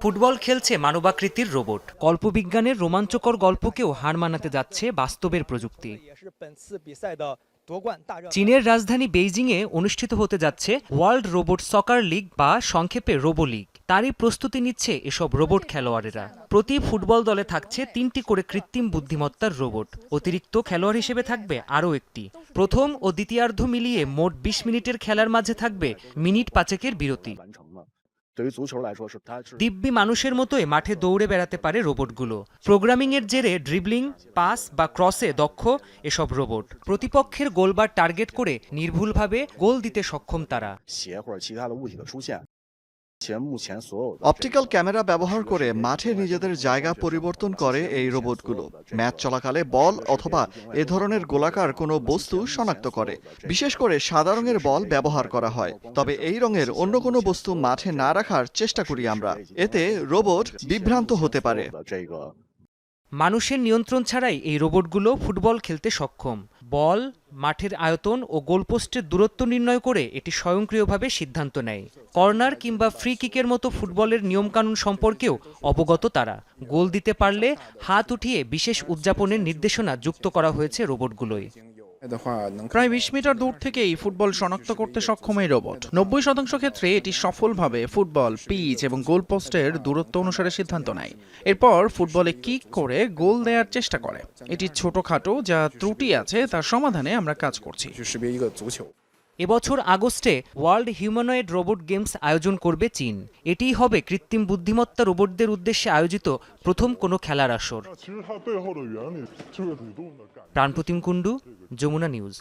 Football খেলছে মানবাকৃতির robot. কল্পবিজ্ঞানের রোমাঞ্চকর গল্পকেও হার মানাতে যাচ্ছে বাস্তবের প্রযুক্তি। চীনের রাজধানী বেইজিংয়ে অনুষ্ঠিত হতে যাচ্ছে ওয়ার্ল্ড রোবট সকার লিগ বা সংক্ষেপে রোবো লিগ। তারই প্রস্তুতি নিচ্ছে এসব রোবট খেলোয়াড়েরা। প্রতি ফুটবল দলে থাকছে তিনটি করে কৃত্রিম বুদ্ধিমত্তার রোবট। অতিরিক্ত খেলোয়াড় হিসেবে থাকবে আরও একটি। প্রথম ও দ্বিতীয়ার্ধ মিলিয়ে মোট বিশ মিনিটের খেলার মাঝে থাকবে মিনিট পাচেকের বিরতি। দিব্যি মানুষের মতোই মাঠে দৌড়ে বেড়াতে পারে রোবটগুলো। প্রোগ্রামিংয়ের জেরে ড্রিবলিং, পাস বা ক্রসে দক্ষ এসব রোবট। প্রতিপক্ষের গোলবার টার্গেট করে নির্ভুলভাবে গোল দিতে সক্ষম তারা। অপটিক্যাল ক্যামেরা ব্যবহার করে মাঠে নিজেদের জায়গা পরিবর্তন করে এই রোবটগুলো ম্যাচ চলাকালে বল অথবা এ ধরনের গোলাকার কোনো বস্তু শনাক্ত করে। বিশেষ করে সাদা রঙের বল ব্যবহার করা হয়। তবে এই রঙের অন্য কোনো বস্তু মাঠে না রাখার চেষ্টা করি আমরা। এতে রোবট বিভ্রান্ত হতে পারে। মানুষের নিয়ন্ত্রণ ছাড়াই এই রোবটগুলো ফুটবল খেলতে সক্ষম। বল মাঠের আয়তন ও গোলপোস্টের দূরত্ব নির্ণয় করে এটি স্বয়ংক্রিয়ভাবে সিদ্ধান্ত নেয়। কর্নার কিংবা ফ্রি কিকের মতো ফুটবলের নিয়মকানুন সম্পর্কেও অবগত তারা। গোল দিতে পারলে হাত উঠিয়ে বিশেষ উদযাপনের নির্দেশনা যুক্ত করা হয়েছে রোবটগুলোয়। প্রায় বিশ মিটার দূর থেকেই ফুটবল শনাক্ত করতে সক্ষম এই রোবট। নব্বই শতাংশ ক্ষেত্রে এটি সফলভাবে ফুটবল পিচ এবং গোলপোস্টের দূরত্ব অনুসারে সিদ্ধান্ত নেয়। এরপর ফুটবলে কিক করে গোল দেওয়ার চেষ্টা করে। এটি ছোটখাটো যা ত্রুটি আছে তার সমাধানে আমরা কাজ করছি। এবছর আগস্টে ওয়ার্ল্ড হিউম্যানয়েড রোবট গেমস আয়োজন করবে চীন। এটিই হবে কৃত্রিম বুদ্ধিমত্তা রোবটদের উদ্দেশ্যে আয়োজিত প্রথম কোনো খেলার আসর। প্রাণপ্রতিম কুণ্ডু যমুনা নিউজ।